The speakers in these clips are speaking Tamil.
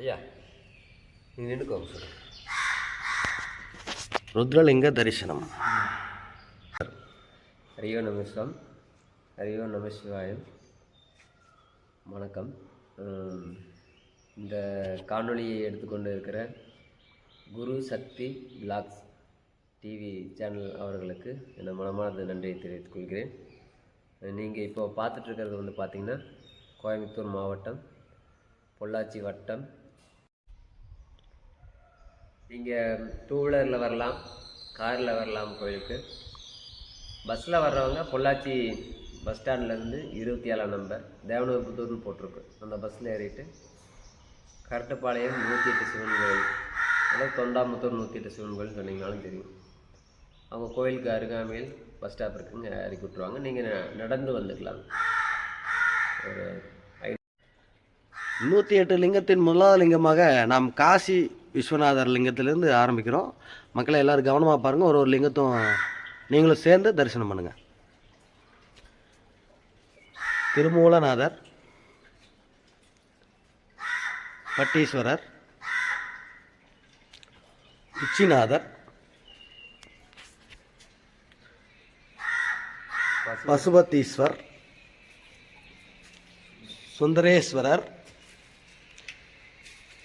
ஐயா நீங்கள் நின்றுக்கோங்க சார் ருத்ரலிங்க தரிசனம். ஹரியோ நமஸ்காரம் ஹரியோ நம சிவாயம் வணக்கம். இந்த காணொளியை எடுத்துக்கொண்டு இருக்கிற Guru Sakthi blogs TV channel அவர்களுக்கு என் மனமார்ந்த நன்றியை தெரிவித்துக் கொள்கிறேன். நீங்கள் இப்போ பார்த்துட்ருக்கிறது வந்து பார்த்திங்கன்னா கோயம்புத்தூர் மாவட்டம் பொள்ளாச்சி வட்டம் நீங்கள் டூ வீலரில் வரலாம் காரில் வரலாம் கோயிலுக்கு. பஸ்ஸில் வர்றவங்க பொள்ளாச்சி பஸ் ஸ்டாண்ட்லேருந்து இருபத்தி ஏழாம் நம்பர் தேவனூர் புத்தூர்னு போட்டிருக்கு. அந்த பஸ்ஸில் ஏறிட்டு கரட்டுப்பாளையம் நூற்றி எட்டு சிவன் கோயில் அதாவது தொண்டாமுத்தூர் நூற்றி எட்டு சிவன் கோயில் சொன்னீங்கனாலும் தெரியும். அவங்க கோயிலுக்கு அருகாமையில் பஸ் ஸ்டாப் இருக்குங்க இறக்கி விட்ருவாங்க நீங்கள் நடந்து வந்துக்கலாம். ஒரு நூற்றி எட்டு லிங்கத்தின் முதலாவது லிங்கமாக நாம் காசி விஸ்வநாதர் லிங்கத்திலேருந்து ஆரம்பிக்கிறோம். மக்களை எல்லோரும் கவனமாக பாருங்கள் ஒரு ஒரு லிங்கத்தும் நீங்களும் சேர்ந்து தரிசனம் பண்ணுங்கள் திருமூலநாதர் பட்டீஸ்வரர் உச்சிநாதர் பசுபத்தீஸ்வர் சுந்தரேஸ்வரர்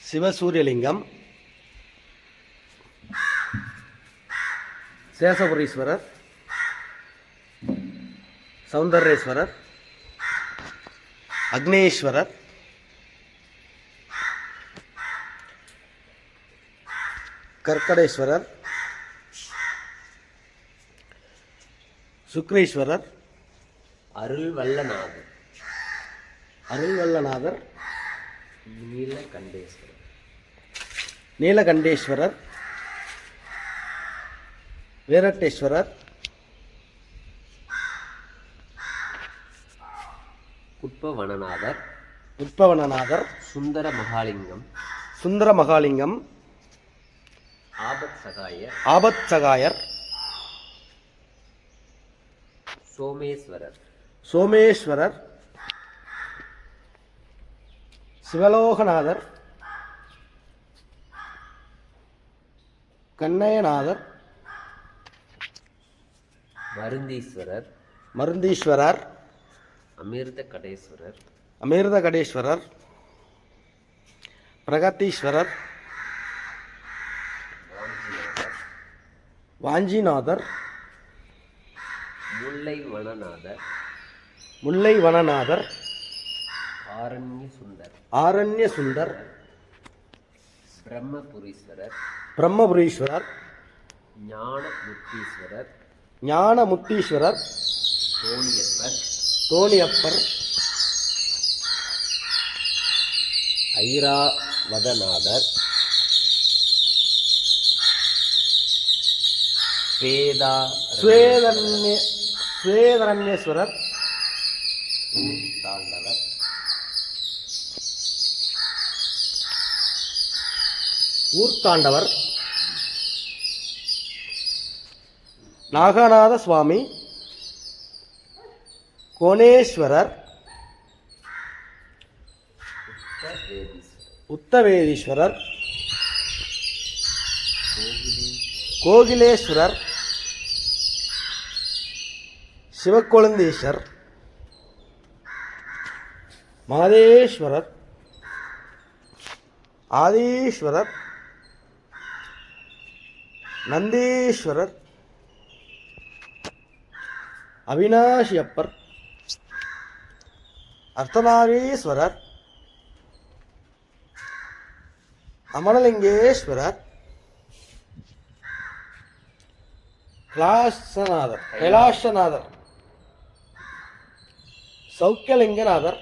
சிவசூரியலிங்கம் சேசபுரீஸ்வரர் சௌந்தரேஸ்வரர் அக்னேஸ்வரர் கர்க்கடேஸ்வரர் சுக்ரீஸ்வரர் அருள் வல்லநாதர் அருள்வல்லநாதர் நீலகண்டேஸ்வரர். நீலகண்டேஸ்வரர் வீரட்டேஸ்வரர். புட்பவனநாதர் உட்பவனநாதர் சுந்தர மகாலிங்கம். சுந்தர மகாலிங்கம். ஆபத் சகாயர். ஆபத் சகாயர். சோமேஸ்வரர். சோமேஸ்வரர். சிவலோகநாதர். கண்ணயநாதர். மருந்தீஸ்வரர். மருந்தீஸ்வரர். அமிர்த கடேஸ்வரர் அமிர்த கடேஸ்வரர் பிரகதீஸ்வரர். வாஞ்சிநாதர். முல்லை வனநாதர் முல்லை வனநாதர் ஆரண்ய சுந்தர் ஆரண்ய சுந்தர் பிரம்மபுரீஸ்வரர். பிரம்மபுரீஸ்வரர். ஞான முத்தீஸ்வரர் ஞானமுத்தீஸ்வரர் தோணியப்பர். தோணியப்பர் ஐராவதநாதர் வேதா ஸ்வேதன்ய ஸ்வேதரண்யேஸ்வரர் தாண்டவர் ஊர்த்தாண்டவர் நாகநாத சுவாமி கோணேஸ்வரர் உத்தவேதீஸ்வரர் கோகிலேஸ்வரர் சிவக்கொழுந்தீஸ்வர் மாதேஸ்வரர் ஆதீஸ்வரர் நந்தீஸ்வரர் அவினாஷி அப்பர். அர்த்தநாரீஸ்வரர். அமலலிங்கேஸ்வரர் கைலாசநாதர். கைலாசநாதர். சௌக்கியலிங்கநாதர்.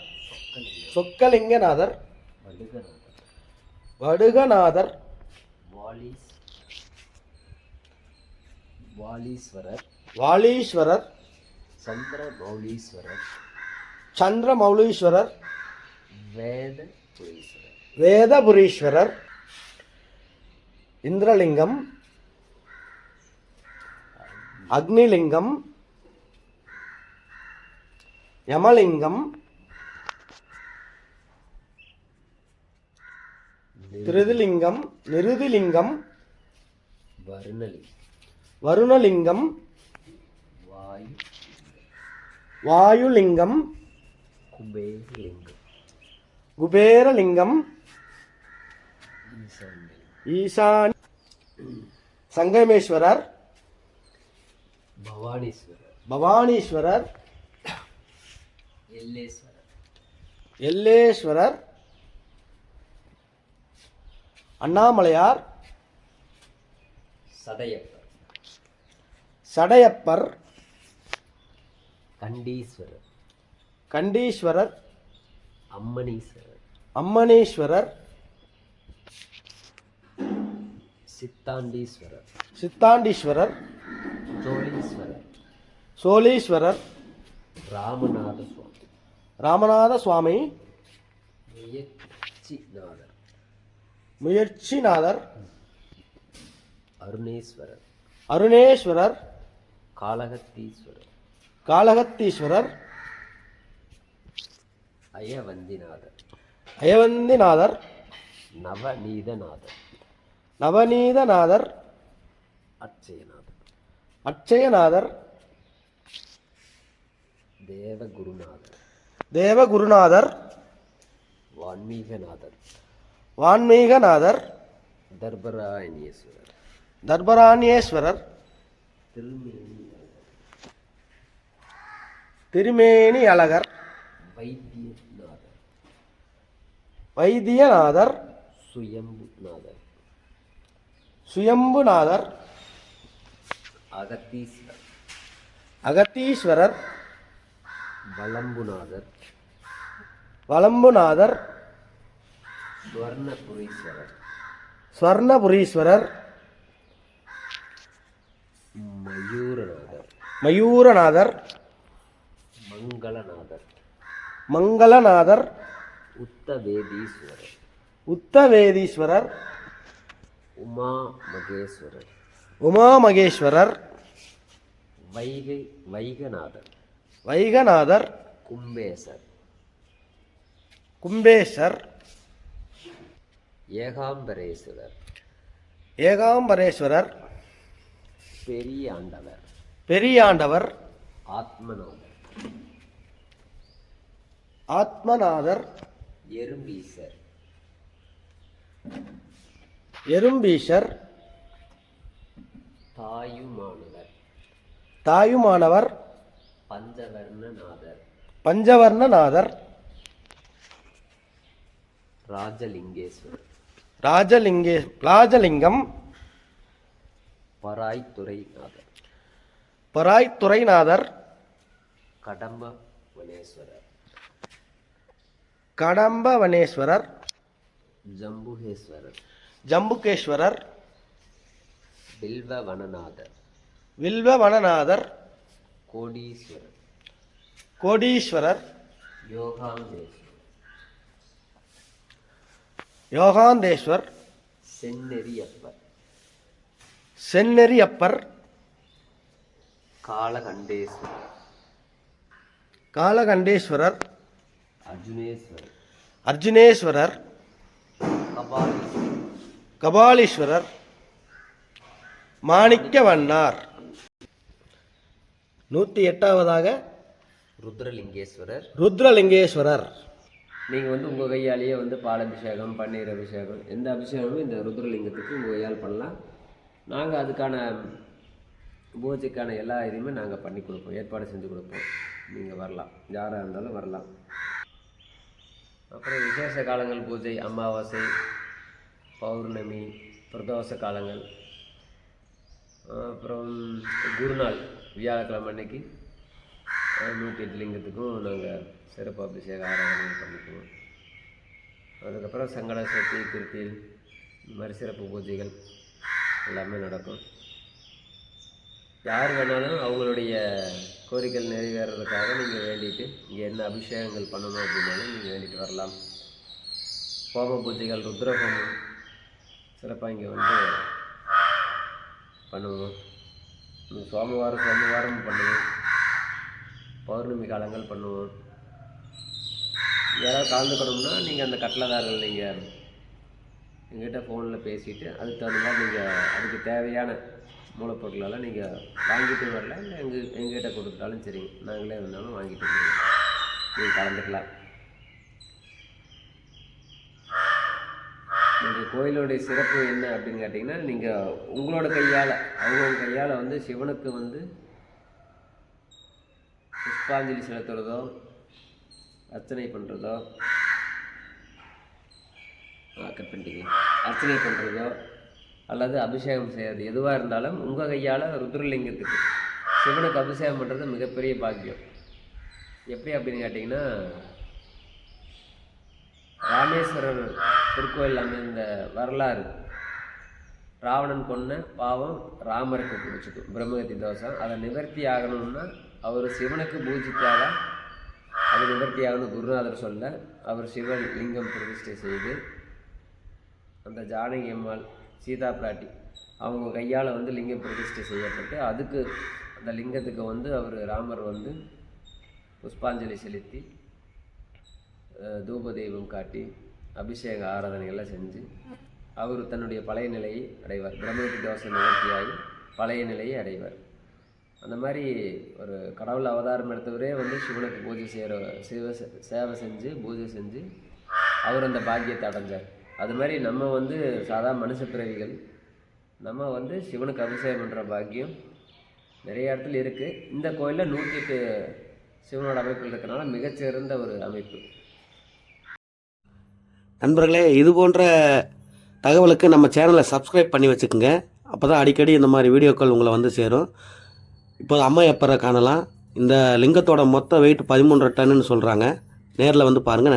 சொக்கலிங்கநாதர். வடுகநாதர் வடுகநாதர். வாலீஸ். வாலீஸ்வரர். வாலீஸ்வரர். சந்திர மௌலீஸ்வரர் சந்திரமௌலீஸ்வரர். வேத புரீஸ்வரர் வேதபுரீஸ்வரர். இந்திரலிங்கம். அக்னிலிங்கம். யமலிங்கம். திருதிலிங்கம். நிருதிலிங்கம். வருணலி வருணலிங்கம். வாயு வாயுலிங்கம் குபேரலிங்கம் ஈசான்யம் ஈசான் சங்கமேஸ்வரர் பவானீஸ்வரர் பவானீஸ்வரர் எல்லேஸ்வரர் எல்லேஸ்வரர் அண்ணாமலையார் சடையப்பர். சடையப்பர் கண்டீஸ்வரர். கண்டீஸ்வரர். அம்மனீஸ்வரர். அம்மனீஸ்வரர். சித்தாண்டீஸ்வரர். சித்தாண்டீஸ்வரர். ஜோலீஸ்வரர் சோலீஸ்வரர் ராமநாத சுவாமி ராமநாத சுவாமி முயற்சிநாதர். முயற்சிநாதர். அருணேஸ்வரர். அருணேஸ்வரர். காளகத்தீஸ்வரர். காளகத்தீஸ்வரர் அயவந்திநாதர். அயவந்திநாதர் நவநீதநாதர். நவநீதநாதர் அச்சயநாதர். அட்சயநாதர் தேவகுருநாதர். தேவகுருநாதர் வான்மீகநாதர். வான்மீகநாதர் தர்பராயணீஸ்வரர். தர்பராணியேஸ்வரர் திருமேனி திருமேனி அழகர். வைத்தியநாதர். வைத்தியநாதர் சுயம்புநாதர். சுயம்புநாதர். அகத்தீஸ்வரர். அகத்தீஸ்வரர். வலம்புநாதர். வலம்புநாதர். ஸ்வர்ணபுரீஸ்வரர். ஸ்வர்ணபுரீஸ்வரர். மயூரநாதர். மயூரநாதர். மங்களநாதர். மங்களநாதர். உத்தவேதீஸ்வரர். உத்தவேதீஸ்வரர். உமா மகேஸ்வரர் உமா மகேஸ்வரர் வைகை வைகநாதர். வைகநாதர். கும்பேசர். கும்பேசர். ஏகாம்பரேஸ்வரர். ஏகாம்பரேஸ்வரர். பெரிய ஆண்டவர். பெரியாண்டவர் ஆத்மநாதர். ஆத்மநாதர் எறும்பீசர். எறும்பீஷர் தாயுமானவர். தாயுமானவர் பஞ்சவர்ணநாதர். பஞ்சவர்ணநாதர் ராஜலிங்கேஸ்வரர் ராஜலிங்கே ராஜலிங்கம் பராய்த்துறைநாதர் பராய்த்துறைநாதர் கடம்ப வனேஸ்வரர் கடம்பவனேஸ்வரர். ஜம்புகேஸ்வரர். ஜம்புகேஸ்வரர். பில்வவனநாதர் வில்வவனநாதர். கோடீஸ்வரர். கோடீஸ்வரர். யோகாந்தேஸ்வரர். யோகாந்தேஸ்வர். செந்நெறியப்பர். செந்நெறியப்பர். காலகண்டேஸ்வரர் காலகண்டேஸ்வரர் அர்ஜுனேஸ்வரர். அர்ஜுனேஸ்வரர் கபாலீஸ்வரர். கபாலீஸ்வரர் மாணிக்கவண்ணார். நூற்றி எட்டாவதாக ருத்ரலிங்கேஸ்வரர். ருத்ரலிங்கேஸ்வரர். நீங்கள் வந்து உங்கள் கையாலேயே வந்து பால் அபிஷேகம் பன்னீர் அபிஷேகம் எந்த அபிஷேகமும் இந்த ருத்ரலிங்கத்துக்கு உங்கள் கையால் பண்ணலாம். நாங்கள் அதுக்கான பூஜைக்கான எல்லா இதையுமே நாங்கள் பண்ணி கொடுப்போம். ஏற்பாடு செஞ்சு கொடுப்போம். நீங்கள் வரலாம். யாராக இருந்தாலும் வரலாம். அப்புறம் விசேஷ காலங்கள் பூஜை அமாவாசை பௌர்ணமி பிரதோஷ காலங்கள். அப்புறம் குருநாள் வியாழக்கிழமை அன்னைக்கு நூற்றி எட்டு லிங்கத்துக்கும் நாங்கள் சிறப்பு அபிஷேக ஆராதனை பண்ணிக்குவோம். அதுக்கப்புறம் சங்கட சக்தி திருத்தியில் இந்த மாதிரி சிறப்பு பூஜைகள் எல்லாமே நடக்கும். யார் வேணாலும் அவங்களுடைய கோரிக்கைகள் நிறைவேறதுக்காக நீங்கள் வேண்டிட்டு இங்கே என்ன அபிஷேகங்கள் பண்ணணும் அப்படின்னாலும் நீங்கள் வேண்டிட்டு வரலாம். ஹோம பூஜைகள் ருத்ரஹோமம் சிறப்பாக இங்கே வந்து பண்ணுவோம். சோமவாரம் சோமவாரம் பண்ணுவோம். பௌர்ணமி காலங்கள் பண்ணுவோம். யாராவது கலந்துக்கணும்னா நீங்கள் அந்த கட்டளதாரர்கள் நீங்கள் எங்கிட்ட ஃபோனில் பேசிவிட்டு அதுக்கு தகுந்த மாதிரி நீங்கள் அதுக்கு தேவையான மூலப்பொருட்களெல்லாம் நீங்கள் வாங்கிட்டு வரல இல்லை எங்கள் எங்ககிட்ட கொடுத்துட்டாலும் சரிங்க நாங்களே வந்தாலும் வாங்கிட்டு வந்துடுவோம் நீங்கள் கலந்துக்கலாம். நீங்கள் கோயிலுடைய சிறப்பு என்ன அப்படின்னு கேட்டிங்கன்னா நீங்கள் உங்களோட கையால் அவங்கவுங்க கையால் வந்து சிவனுக்கு வந்து புஷ்பாஞ்சலி செலுத்துறதோ அர்ச்சனை பண்ணுறதோ கட் பண்ணிட்டீங்க. அர்ச்சனை பண்ணுறதோ அல்லது அபிஷேகம் செய்கிறது எதுவாக இருந்தாலும் உங்கள் கையால் ருத்ரலிங்கத்துக்கு சிவனுக்கு அபிஷேகம் பண்ணுறது மிகப்பெரிய பாக்கியம். எப்படி அப்படின்னு கேட்டிங்கன்னா ராமேஸ்வரர் திருக்கோயில் அமைந்த வரலாறு. ராவணன் கொன்ன பாவம் ராமருக்கு பிடிச்சிது பிரம்மகத்தி தோஷம். அதை நிவர்த்தி ஆகணும்னா அவர் சிவனுக்கு பூஜித்தால அது நிவர்த்தி ஆகணும். குருநாதர் சொல்ல அவர் சிவன் லிங்கம் பிரதிஷ்டை செய்து அந்த ஜானகி அம்மாள் சீதா பிராட்டி. அவங்க கையால் வந்து லிங்கம் பிரதிஷ்டை செய்யப்பட்டு அதுக்கு அந்த லிங்கத்துக்கு வந்து அவர் ராமர் வந்து புஷ்பாஞ்சலி செலுத்தி தூப தெய்வம் காட்டி அபிஷேக ஆராதனைகள்லாம் செஞ்சு அவர் தன்னுடைய பழைய நிலையை அடைவார். பிரம்மத்தி தோசை நிவர்த்தியாகி பழைய நிலையை அடைவார். அந்த மாதிரி ஒரு கடவுள் அவதாரம் எடுத்தவரே வந்து சிவனுக்கு பூஜை செய்கிற சிவ சேவை செஞ்சு பூஜை செஞ்சு அவர் அந்த பாக்கியத்தை அடைஞ்சார். அது மாதிரி நம்ம வந்து சாதா மனுஷ பிறவிகள் நம்ம வந்து சிவனுக்கு அபிஷேகம் பண்ணுற பாக்கியம் நிறைய இடத்துல இருக்குது இந்த கோயிலில் நூற்றி எட்டு சிவனோட அமைப்பில் இருக்கிறனால மிகச்சிறந்த ஒரு அமைப்பு. நண்பர்களே இது போன்ற தகவலுக்கு நம்ம சேனலை சப்ஸ்கிரைப் பண்ணி வச்சுக்கோங்க. அப்போ தான் அடிக்கடி இந்த மாதிரி வீடியோக்கள் உங்களை வந்து சேரும். இப்போ அம்மா எப்பரை காணலாம். இந்த லிங்கத்தோட மொத்த வெயிட் பதிமூன்றரை டன்னுன்னு சொல்கிறாங்க நேரில் வந்து பாருங்கள்